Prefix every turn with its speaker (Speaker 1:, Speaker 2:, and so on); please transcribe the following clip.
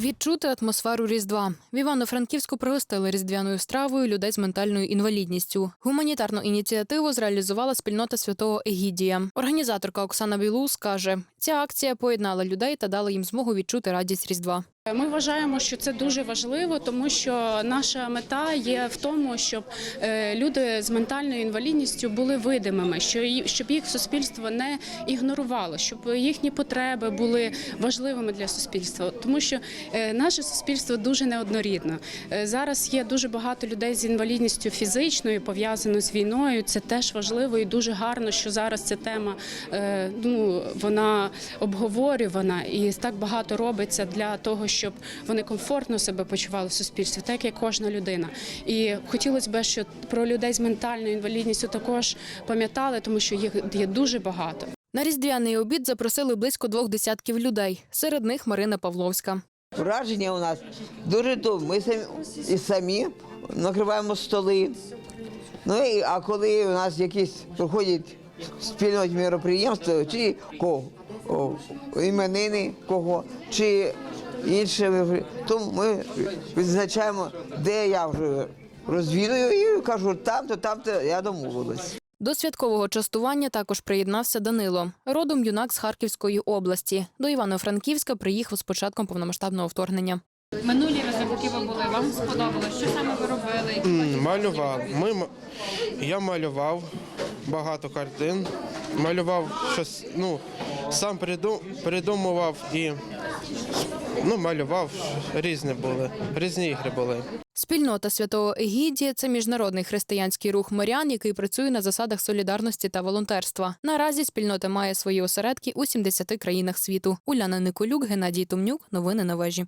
Speaker 1: Відчути атмосферу Різдва. В Івано-Франківську пригостили різдвяною стравою людей з ментальною інвалідністю. Гуманітарну ініціативу зреалізувала спільнота святого Егідія. Організаторка Оксана Білус каже, ця акція поєднала людей та дала їм змогу відчути радість Різдва.
Speaker 2: Ми вважаємо, що це дуже важливо, тому що наша мета є в тому, щоб е, люди з ментальною інвалідністю були видимими, що щоб їх суспільство не ігнорувало, щоб їхні потреби були важливими для суспільства, тому що е, наше суспільство дуже неоднорідно. Е, Зараз є дуже багато людей з інвалідністю фізичною, пов'язано з війною. Це теж важливо і дуже гарно, що зараз ця тема ну вона обговорювана і так багато робиться для того, щоб вони комфортно себе почували в суспільстві, так як кожна людина. І хотілося б, щоб про людей з ментальною інвалідністю також пам'ятали, тому що їх є дуже багато.
Speaker 1: На різдвяний обід запросили близько двох десятків людей. Серед них Марина Павловська.
Speaker 3: Враження у нас дуже добре. Ми самі, і самі накриваємо столи. Ну і а коли у нас якісь проходять спільні мероприємства, чи кого о, іменини кого, чи інше, то ми відзначаємо, де я вже розвідую і кажу, там-то, там-то я домовилась.
Speaker 1: До святкового частування також приєднався Данило. Родом юнак з Харківської області. До Івано-Франківська приїхав з початком повномасштабного вторгнення.
Speaker 4: Минулі рази, ви були, вам сподобалось? Що саме ви робили? Які
Speaker 5: Малював. Ми, я малював багато картин. Малював щось, ну, сам приду- придумував і ну, малював. Різні були, різні ігри були.
Speaker 1: Спільнота святого Егідія це міжнародний християнський рух морян, який працює на засадах солідарності та волонтерства. Наразі спільнота має свої осередки у 70 країнах світу. Уляна Николюк, Геннадій Тумнюк, Новини на вежі.